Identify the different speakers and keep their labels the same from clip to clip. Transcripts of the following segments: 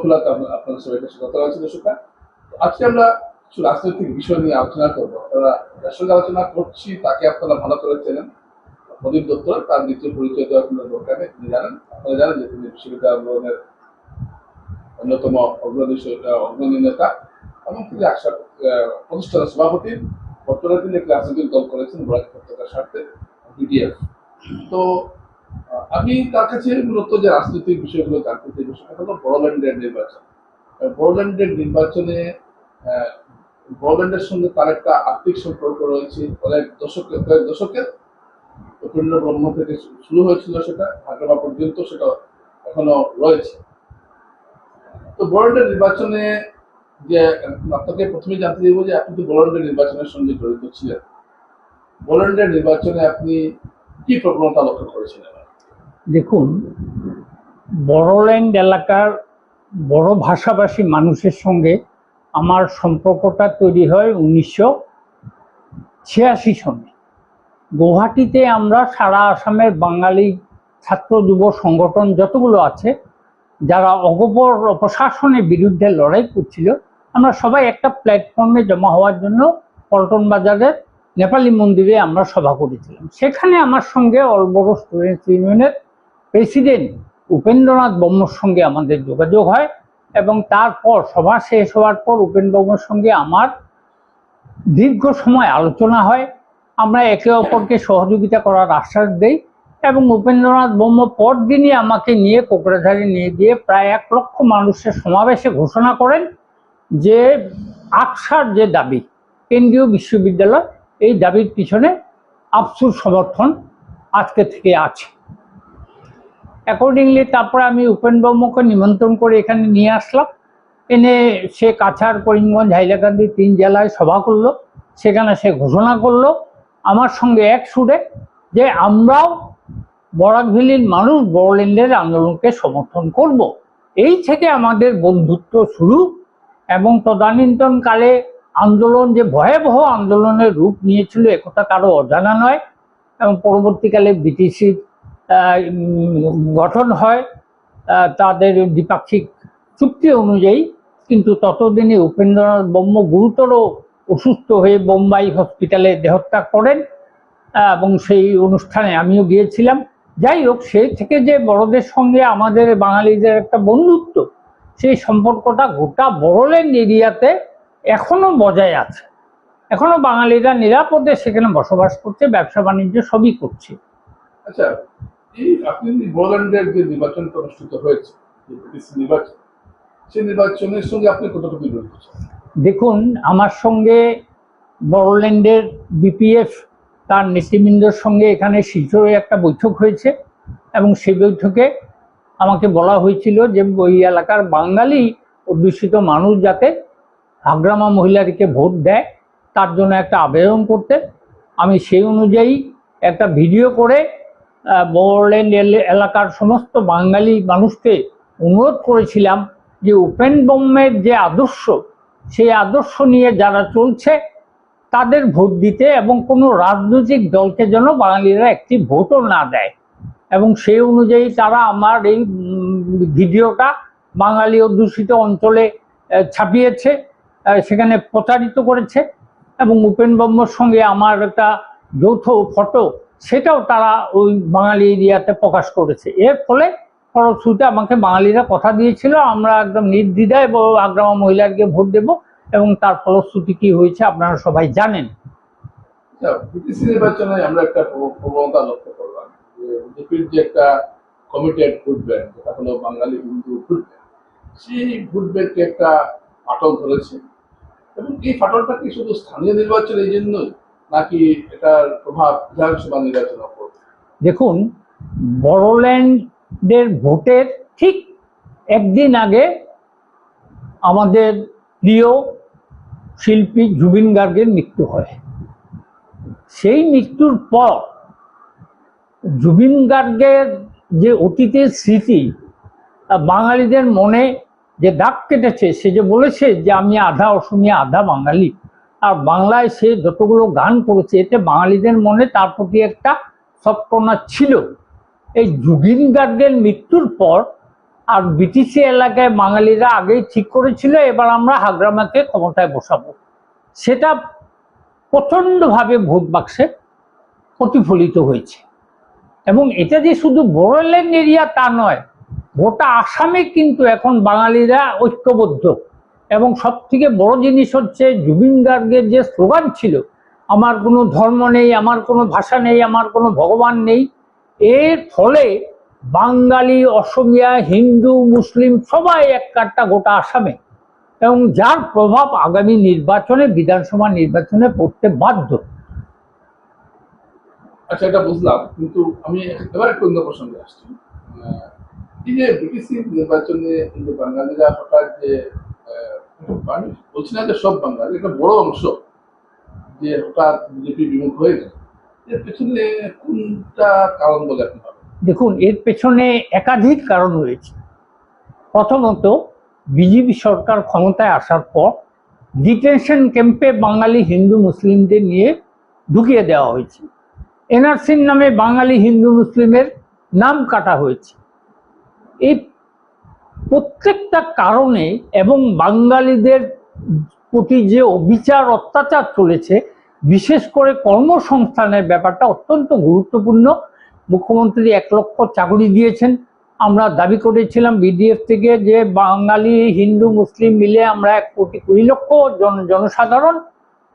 Speaker 1: খোলাতে আপনাদের সবাইকে স্বাগত জানাচ্ছি দর্শকরা আজকে আমরা কিছু রাজনৈতিক বিষয় নিয়ে আলোচনা করব। আপনারা যার সঙ্গে আলোচনা করছি, তাকে আপনারা ভালো করে চেনেন। প্রদীপ দত্ত, তার দ্বিতীয় পরিচয় দেওয়ার কোনো দরকার নেই, তিনি জানেন। আপনারা জানেন যে তিনি বিশ্ববিদ্যালয় আন্দোলনের অন্যতম অগ্রণী অগ্রণী নেতা এবং তিনি আশা প্রতিষ্ঠানের সভাপতি। বর্তমানে তিনি একটি রাজনৈতিক দল করেছেন, বরাক উপত্যকার স্বার্থে, বিডিএফ। তো আমি তার কাছে মূলত যে রাজনৈতিক বিষয়গুলো জানতে চাই সেটা হলো বড়োল্যান্ডের নির্বাচন। বড়োল্যান্ডের নির্বাচনে বড়োল্যান্ডের সঙ্গে তার একটা আর্থিক সম্পর্ক রয়েছে। অনেক দশকের কয়েক দশকের প্রচণ্ড ব্রহ্ম থেকে শুরু হয়েছিল সেটা হায়দ্রাবাদ পর্যন্ত সেটা এখনও রয়েছে। তো বড়োল্যান্ডের নির্বাচনে যে আপনাকে প্রথমে জানতে চাইব যে আপনি তো বড়োল্যান্ডের নির্বাচনের সঙ্গে জড়িত ছিলেন। বড়োল্যান্ডের নির্বাচনে আপনি কি প্রবণতা লক্ষ্য করেছিলেন?
Speaker 2: দেখুন, বড়োল্যান্ড এলাকার বড় ভাষাভাষী মানুষের সঙ্গে আমার সম্পর্কটা তৈরি হয় উনিশশো ছিয়াশি সনে। গুয়াহাটিতে আমরা সারা আসামের বাঙালি ছাত্র যুব সংগঠন যতগুলো আছে, যারা অগপর অপশাসনের বিরুদ্ধে লড়াই করছিল, আমরা সবাই একটা প্ল্যাটফর্মে জমা হওয়ার জন্য পল্টন বাজারের নেপালি মন্দিরে আমরা সভা করেছিলাম। সেখানে আমার সঙ্গে অলবড় স্টুডেন্টস ইউনিয়নের প্রেসিডেন্ট উপেন্দ্রনাথ বর্মর সঙ্গে আমাদের যোগাযোগ হয় এবং তারপর সভা শেষ হওয়ার পর উপেন্দ্র বর্মর সঙ্গে আমার দীর্ঘ সময় আলোচনা হয়। আমরা একে অপরকে সহযোগিতা করার আশ্বাস দেই এবং উপেন্দ্রনাথ ব্রহ্ম পরদিনই আমাকে নিয়ে কোকরাঝাড়ে নিয়ে গিয়ে প্রায় এক লক্ষ মানুষের সমাবেশে ঘোষণা করেন যে আকসার যে দাবি, কেন্দ্রীয় বিশ্ববিদ্যালয়, এই দাবির পিছনে আফসুর সমর্থন আজকে থেকে আছে। অ্যাকর্ডিংলি তারপরে আমি উপেন ব্রহ্মকে নিমন্ত্রণ করে এখানে নিয়ে আসলাম। এনে সে কাছাড়, করিমগঞ্জ, হাইলাকান্দি তিন জেলায় সভা করল। সেখানে সে ঘোষণা করল আমার সঙ্গে এক সুরে যে আমরাও বরাক ভ্যালির মানুষ বড়োল্যান্ডের আন্দোলনকে সমর্থন করব। এই থেকে আমাদের বন্ধুত্ব শুরু এবং তদানীন্তনকালে আন্দোলন যে ভয়াবহ আন্দোলনের রূপ নিয়েছিল, একথা কারও অজানা নয়। এবং পরবর্তীকালে ব্রিটিশের গঠন হয় তাদের দ্বিপাক্ষিক চুক্তি অনুযায়ী। কিন্তু ততদিনে উপেন্দ্রনাথ ব্রহ্ম গুরুতর অসুস্থ হয়ে বোম্বাই হসপিটালে দেহত্যাগ করেন এবং সেই অনুষ্ঠানে আমিও গিয়েছিলাম। যাই হোক, সেই থেকে যে বড়দের সঙ্গে আমাদের বাঙালিদের একটা বন্ধুত্ব, সেই সম্পর্কটা গোটা বড়োল্যান্ড এরিয়াতে এখনও বজায় আছে। এখনও বাঙালিরা নিরাপদে সেখানে বসবাস করছে ব্যবসা বাণিজ্য সবই করছে।
Speaker 1: আচ্ছা আপনি বড়োল্যান্ডের যে নির্বাচনটা অনুষ্ঠিত হয়েছে নির্বাচন, সেই নির্বাচনের সঙ্গে আপনি কতটুকু
Speaker 2: দেখুন, আমার সঙ্গে বড়োল্যান্ডের বিপিএফ তার নেতৃবৃন্দর সঙ্গে এখানে শিলচরে একটা বৈঠক হয়েছে এবং সেই বৈঠকে আমাকে বলা হয়েছিল যে ওই এলাকার বাঙালি অধ্যুষিত মানুষ যাতে হাগ্রামা মহিলাদেরকে ভোট দেয়, তার জন্য একটা আবেদন করতে। আমি সেই অনুযায়ী একটা ভিডিও করে বড়োল্যান্ড এলাকার সমস্ত বাঙালি মানুষকে অনুরোধ করেছিলাম যে উপেন ব্রহ্মের যে আদর্শ, সেই আদর্শ নিয়ে যারা চলছে, তাদের ভোট দিতে এবং কোনো রাজনৈতিক দলকে যেন বাঙালিরা একটি ভোটও না দেয়। এবং সেই অনুযায়ী তারা আমার এই ভিডিওটা বাঙালি অধ্যুষিত অঞ্চলে ছাপিয়েছে সেখানে প্রচারিত করেছে এবং উপেন ব্রহ্মর সঙ্গে আমার একটা যৌথ ফটো সেটাও তারা ওই বাঙালি এরিয়াতে প্রকাশ করেছে। এর ফলে ফলশ্রুতিতে আমাকে বাঙালিরা কথা দিয়েছিল, আমরা একদম নির্দ্বিধায় আগ্রামা মহিলাকে ভোট দেব এবং তার ফলশ্রুতি কি হয়েছে আপনারা সবাই জানেন।
Speaker 1: নির্বাচনে আমরা একটা প্র- প্রবণতা লক্ষ্য করলাম যে একটা যেটা বাঙালি সেই একটা ফাটল ধরেছে। এবং এই ফাটলটা কি শুধু স্থানীয় নির্বাচন, এই জন্যই? নাকি এটার প্রভাব বিধানসভা নির্বাচন
Speaker 2: দেখুন, বড়োল্যান্ডের ভোটের ঠিক একদিন আগে আমাদের প্রিয় শিল্পী জুবিন গার্গের মৃত্যু হয়। সেই মৃত্যুর পর জুবিন গার্গের যে অতীতের স্মৃতি বাঙালিদের মনে যে দাগ কেটেছে, সে যে বলেছে যে আমি আধা অসমীয়া, আধা বাঙালি আর বাংলায় সে যতগুলো গান করেছে, এতে বাঙালিদের মনে তার প্রতি একটা সপ্তনা ছিল। এই জুবিন গার্গের মৃত্যুর পর আর বিটিসি এলাকায় বাঙালিরা আগেই ঠিক করেছিল, এবার আমরা হাগ্রামাকে ক্ষমতায় বসাবো। সেটা প্রচণ্ডভাবে ভোট বাক্সে প্রতিফলিত হয়েছে। এবং এটা যে শুধু বোরোল্যান্ড এরিয়া তা নয়, গোটা আসামে কিন্তু এখন বাঙালিরা ঐক্যবদ্ধ। এবং সব থেকে বড় জিনিস হচ্ছে জুবিন গার্গের যে স্লোগান ছিল, আমার কোনো ধর্ম নেই, আমার কোনো ভাষা নেই, আমার কোনো ভগবান নেই, এর ফলে বাঙালি, অসমিয়া, হিন্দু, মুসলিম সবাই এক কাটটা গোটা আসামে। এবং যার প্রভাব আগামী নির্বাচনে, বিধানসভা নির্বাচনে পড়তে বাধ্য।
Speaker 1: আচ্ছা এটা বুঝলাম, কিন্তু আমি এবার একটু অন্য প্রসঙ্গে আসছি। এই যে বিটিসি নির্বাচনে যে বাঙালিরা হঠাৎ যে আমি বলছি না যে সব বাঙালি একটা বড় অংশ যে হঠাৎ বিজেপি বিমুখ হয়ে যায় এর পেছনে কোনটা কারণ বলে আপনি
Speaker 2: দেখুন, এর পেছনে একাধিক কারণ রয়েছে। প্রথমত, বিজেপি সরকার ক্ষমতায় আসার পর ডিটেনশন ক্যাম্পে বাঙালি হিন্দু মুসলিমদের নিয়ে ঢুকিয়ে দেওয়া হয়েছে। এনআরসির নামে বাঙালি হিন্দু মুসলিমের নাম কাটা হয়েছে। এই প্রত্যেকটা কারণে এবং বাঙালিদের প্রতি যে অবিচার, অত্যাচার চলেছে, বিশেষ করে কর্মসংস্থানের ব্যাপারটা অত্যন্ত গুরুত্বপূর্ণ। মুখ্যমন্ত্রী এক লক্ষ চাকরি দিয়েছেন। আমরা দাবি করেছিলাম বিডিএফ থেকে যে বাঙালি, হিন্দু, মুসলিম মিলে আমরা এক কোটি কুড়ি লক্ষ জন, জনসাধারণ,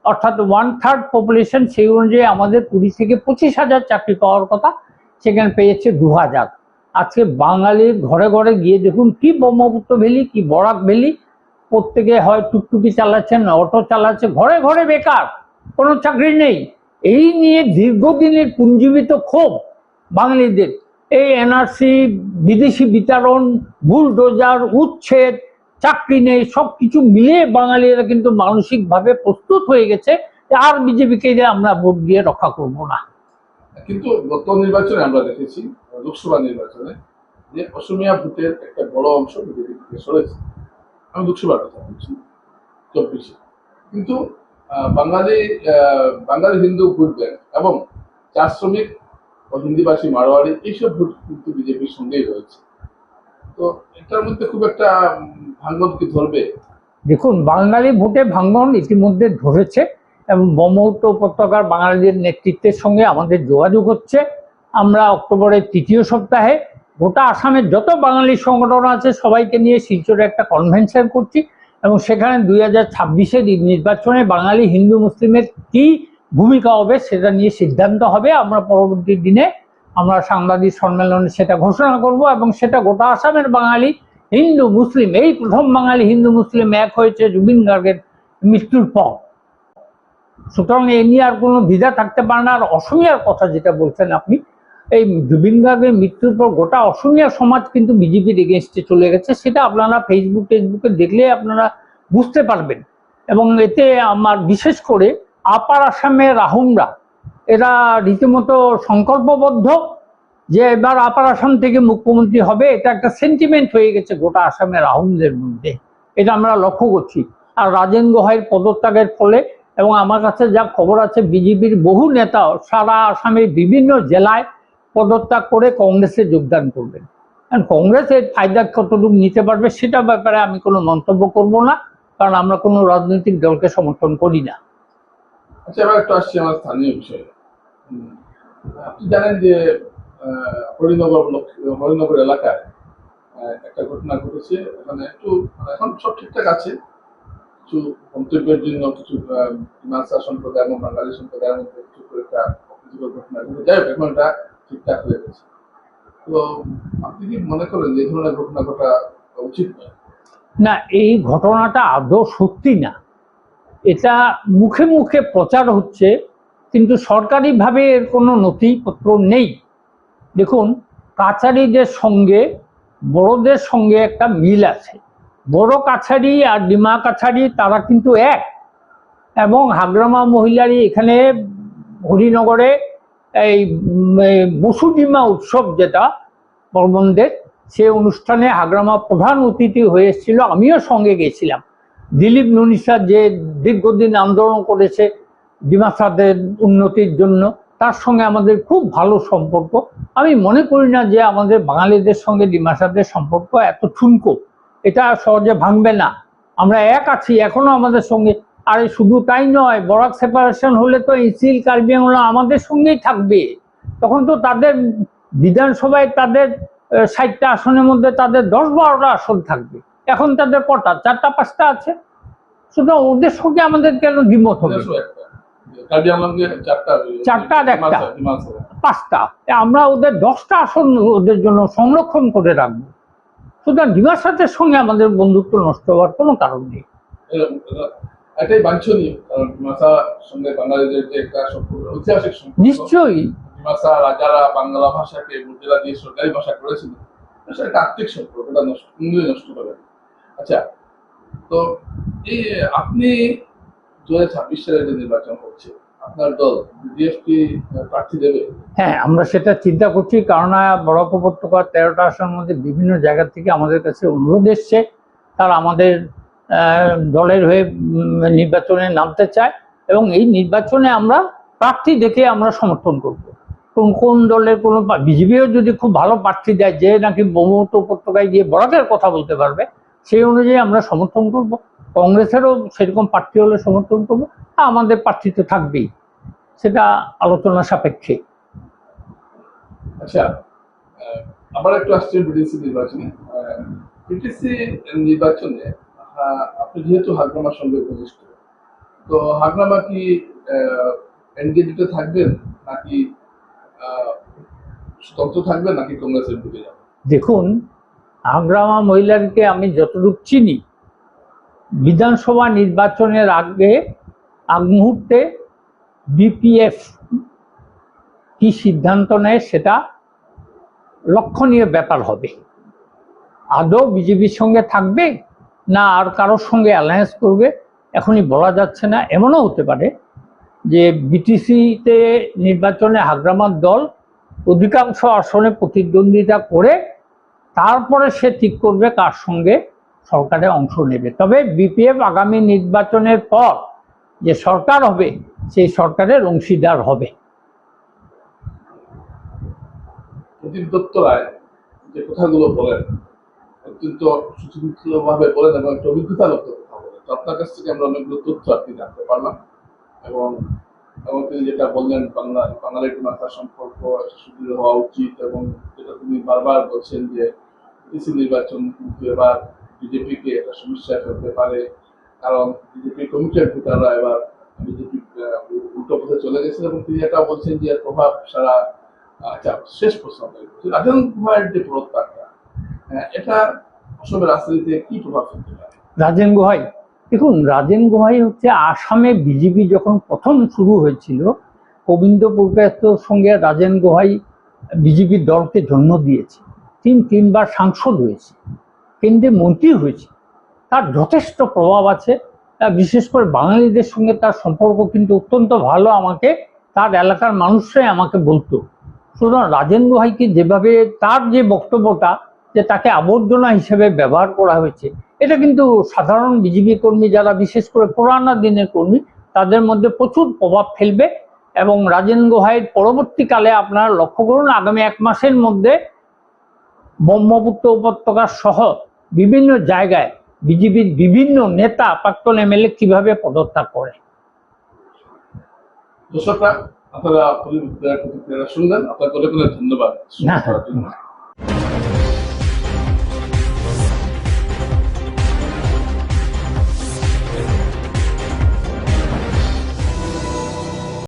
Speaker 2: অর্থাৎ ওয়ান থার্ড পপুলেশন সেই অনুযায়ী আমাদের কুড়ি থেকে পঁচিশ হাজার চাকরি পাওয়ার কথা সেখানে পেয়েছে দু হাজার। আজকে বাঙালির ঘরে ঘরে গিয়ে দেখুন কি ব্রহ্মপুত্র ভ্যালি কি বরাক ভ্যালি প্রত্যেকে হয় টুকটুকি চালাচ্ছেন, অটো চালাচ্ছে, ঘরে ঘরে বেকার, কোনো চাকরি নেই। এই নিয়ে দীর্ঘদিনের পুঞ্জীবিত ক্ষোভ বাঙালিদের। এই এনআরসি, বিদেশি বিতরণ, বুলডোজার, উচ্ছেদ, চাকরি নেই সব কিছু মিলিয়ে বাঙালিরা কিন্তু মানসিকভাবে প্রস্তুত হয়ে গেছে। আর বিজেপিকে আমরা ভোট দিয়ে রক্ষা করব না।
Speaker 1: কিন্তু গত নির্বাচনে আমরা দেখেছি লোকসভা নির্বাচনে যে অসমিয়া ভোটের একটা বড় অংশ বিজেপি থেকে সরেছে। আমি লোকসভার কথা বলছি, চব্বিশে। কিন্তু বাঙালি বাঙালি হিন্দু ভোট ব্যাংক এবং চা শ্রমিক ও হিন্দিভাষী মারোয়াড়ি এইসব ভোট কিন্তু বিজেপির সঙ্গেই রয়েছে। তো এটার মধ্যে খুব একটা ভাঙ্গন কি ধরবে?
Speaker 2: দেখুন, বাঙালি ভোটে ভাঙ্গন ইতিমধ্যে ধরেছে এবং ব্রহ্মপুত্র উপত্যকার বাঙালিদের নেতৃত্বের সঙ্গে আমাদের যোগাযোগ হচ্ছে। আমরা অক্টোবরের তৃতীয় সপ্তাহে গোটা আসামের যত বাঙালি সংগঠন আছে সবাইকে নিয়ে শিলচরে একটা কনভেনশন করছি এবং সেখানে দুই হাজার ছাব্বিশের নির্বাচনে বাঙালি হিন্দু মুসলিমের কি ভূমিকা হবে সেটা নিয়ে সিদ্ধান্ত হবে। আমরা পরবর্তী দিনে আমরা সাংবাদিক সম্মেলনে সেটা ঘোষণা করব এবং সেটা গোটা আসামের বাঙালি হিন্দু মুসলিম, এই প্রথম বাঙালি হিন্দু মুসলিম এক হয়েছে জুবিন গার্গের মৃত্যুর পর। সুতরাং এ নিয়ে আর কোনো দ্বিধা থাকতে পারে না। আর অসমিয়ার কথা যেটা বলছেন আপনি এই জুবিন গার্গের মৃত্যুর পর গোটা অসমিয়া সমাজ কিন্তু বিজেপির এগেনস্টে চলে গেছে। সেটা আপনারা ফেসবুক টেসবুকে দেখলে আপনারা বুঝতে পারবেন। এবং এতে আমার বিশেষ করে আপার আসামের রাহুমরা এরা রীতিমতো সংকল্পবদ্ধ যে এবার আপার আসাম থেকে মুখ্যমন্ত্রী হবে। এটা একটা সেন্টিমেন্ট হয়ে গেছে গোটা আসামের আহমদের মধ্যে। এটা আমরা লক্ষ্য করছি। আর রাজেন গোহাইয়ের পদত্যাগের ফলে এবং আমার কাছে যা খবর আছে, বিজেপির বহু নেতা সারা আসামের বিভিন্ন জেলায় পদত্যাগ করে কংগ্রেসে যোগদান করবেন। কারণ কংগ্রেস এর ফায়দা কতটুকু নিতে পারবে সেটা ব্যাপারে আমি কোনো মন্তব্য করব না, কারণ আমরা কোনো রাজনৈতিক দলকে সমর্থন করি না।
Speaker 1: আচ্ছা এবার একটু আসছি আমার স্থানীয় বিষয়ে। আপনি জানেন যে হরিনগর হরিনগর এলাকায় একটা ঘটনা ঘটেছে। এখানে একটু মানে এখন সব ঠিকঠাক আছে। কিছু মন্তব্যের জন্য কিছু সম্প্রদায় এবং বাঙালি সম্প্রদায়ের মধ্যে কিছু একটা ঘটনা ঘটে। যাই হোক, এখন এটা ঠিকঠাক হয়ে গেছে। তো আপনি কি মনে করেন যে ধরনের ঘটনা ঘটা উচিত নয়?
Speaker 2: না, এই ঘটনাটা আদৌ সত্যি না। এটা মুখে মুখে প্রচার হচ্ছে, কিন্তু সরকারিভাবে এর কোনো নথিপত্র নেই। দেখুন, কাছারিদের সঙ্গে, বড়দের সঙ্গে একটা মিল আছে। বড় কাছারি আর ডিমা কাছারি, তারা কিন্তু এক। এবং হাগ্রামা মহিলারই এখানে, হরিনগরে এই উম, এই বসুডিমা উৎসব যেটা বর্মনদের সে অনুষ্ঠানে হাগ্রামা প্রধান অতিথি হয়ে আমিও সঙ্গে গেছিলাম। দিলীপ নুনিসা যে দীর্ঘদিন আন্দোলন করেছে ডিমাসাদের উন্নতির জন্য তার সঙ্গে আমাদের খুব ভালো সম্পর্ক। আমি মনে করি না যে আমাদের বাঙালিদের সঙ্গে ডিমাসাদের সম্পর্ক এত ঠুনকো। এটা সহজে ভাঙবে না। আমরা এক আছি এখনও আমাদের সঙ্গে আরে শুধু তাই নয় বরাক সেপারেশন হলে তো ইসিল কার্বি আংলা আমাদের সঙ্গেই থাকবে। তখন তো তাদের বিধানসভায় তাদের ষাটটা আসনের মধ্যে তাদের দশ বারোটা আসন থাকবে। এখন তাদের কটা? চারটা পাঁচটা আছে। সুতরাং ওদের সঙ্গে আমাদের কেন দ্বিমত হবে?
Speaker 1: চারটা
Speaker 2: আর একটা। পাঁচটা। আমরা ওদের দশটা আসন ওদের জন্য সংরক্ষণ করে রাখব। সুতরাং ডিমাসাতের সঙ্গে আমাদের বন্ধুত্ব নষ্ট হওয়ার কোনো কারণ নেই।
Speaker 1: এটাই বাঞ্ছনীয় ডিমাসার সঙ্গে বাঙালিদের যে একটা ঐতিহাসিক সম্পর্ক
Speaker 2: নিশ্চয়ই।
Speaker 1: ডিমাসা রাজারা বাংলা ভাষাকে মুদ্রা দিয়ে সরকারি ভাষা করেছিল সেটা একটা আর্থিক সম্পর্ক এটা নষ্ট নষ্ট করে আচ্ছা তো এই আপনি দু ছাব্বিশ সালে যে নির্বাচন হচ্ছে আপনার দল বিডিএফ প্রার্থী দেবে?
Speaker 2: হ্যাঁ আমরা সেটা চিন্তা করছি কারণ বড় উপত্যকার তেরোটা আসনের মধ্যে বিভিন্ন জায়গা থেকে আমাদের কাছে অনুরোধ এসছে। তারা আমাদের দলের হয়ে নির্বাচনে নামতে চায় এবং এই নির্বাচনে আমরা প্রার্থী দেখে আমরা সমর্থন করব। কোন কোন দলের কোনো বিজেপিও যদি খুব ভালো প্রার্থী দেয়, যে নাকি বহুমত উপত্যকায় গিয়ে বরাকের কথা বলতে পারবে, সেই অনুযায়ী আমরা সমর্থন করব। কংগ্রেসেরও সেরকম প্রার্থী হলে সমর্থন করব। আমাদের প্রার্থী তো থাকবেই, সেটা আলোচনা সাপেক্ষে।
Speaker 1: আচ্ছা আবার একটু আসছে বিডিসি নির্বাচনে। বিডিসি নির্বাচনে আপনি যেহেতু হাগ্রামার সঙ্গে ঘনিষ্ঠ তো হাগ্রামা কি এনডিএডিতে থাকবেন নাকি স্বতন্ত্র থাকবেন নাকি কংগ্রেসের দিকে যাবেন
Speaker 2: দেখুন আগ্রামা মহিলাকে আমি যতটুকু চিনি, বিধানসভা নির্বাচনের আগে, আগ মুহূর্তে বিপিএফ কি সিদ্ধান্ত নেয় সেটা লক্ষণীয় ব্যাপার হবে। আদৌ বিজেপির সঙ্গে থাকবে? না আর কারোর সঙ্গে অ্যালায়েন্স করবে, এখনই বলা যাচ্ছে না। এমনও হতে পারে যে বিটিসিতে নির্বাচনে হাগ্রামার দল অধিকাংশ আসনে প্রতিদ্বন্দ্বিতা করে, তারপরে সে ঠিক করবে কার সঙ্গে সরকারে অংশ নেবে। তবে বিপিএফ আগামী নির্বাচনের পর যে সরকার হবে, সেই সরকারের অংশীদার হবে।
Speaker 1: দত্ত রায় যে কথাগুলো বলেন অত্যন্ত সুচিন্তিতভাবে বলেন এবং একটা অভিজ্ঞতা লোক কথা বলেন তো আপনার কাছ থেকে আমরা অনেকগুলো তথ্য আর কি জানতে পারলাম। এবং এবং তিনি যেটা বললেন বাংলা বাঙালির ভাষার সম্পর্ক সুদৃঢ় হওয়া উচিত এবং যেটা তিনি বারবার বলছেন যে ডিসি নির্বাচন কিন্তু এবার বিজেপিকে একটা সমস্যায় ফেলতে পারে। কারণ বিজেপি কমিটির ভোটাররা এবার বিজেপি উল্টো পথে চলে গেছে এবং তিনি এটা বলছেন যে প্রভাব সারা আচ্ছা শেষ প্রশ্ন রাজন কুমারের যে প্রত্যাখ্যা হ্যাঁ, এটা অসমের রাজনীতিতে কি প্রভাব ফেলতে পারে?
Speaker 2: রাজেন গোহাই। দেখুন, রাজেন গোহাই হচ্ছে আসামে বিজেপি যখন প্রথম শুরু হয়েছিল গোবিন্দ পুরকায়স্তর সঙ্গে রাজেন গোহাই বিজেপির দলকে জন্ম দিয়েছে। তিন, তিনবার সাংসদ হয়েছে কেন্দ্রে মন্ত্রী হয়েছে। তার যথেষ্ট প্রভাব আছে। বিশেষ করে বাঙালিদের সঙ্গে তার সম্পর্ক কিন্তু অত্যন্ত ভালো আমাকে, তার এলাকার মানুষরাই আমাকে বলতো। সুতরাং রাজেন গোহাইকে যেভাবে তার যে বক্তব্যটা যে তাকে আবর্জনা হিসেবে ব্যবহার করা হয়েছে। এটা কিন্তু সাধারণ বিজেপি কর্মী যারা বিশেষ করে পুরানা দিনের কর্মী তাদের মধ্যে প্রচুর প্রভাব ফেলবে এবং রাজেন গোহাইয়ের পরবর্তীকালে আপনারা লক্ষ্য করুন আগামী এক মাসের মধ্যে ব্রহ্মপুত্র উপত্যকা সহ বিভিন্ন জায়গায় বিজেপির বিভিন্ন নেতা প্রাক্তন এমএলএ কীভাবে পদত্যাগ করে
Speaker 1: দর্শকরা আপনারা শুনলেন। আপনার করে ধন্যবাদ।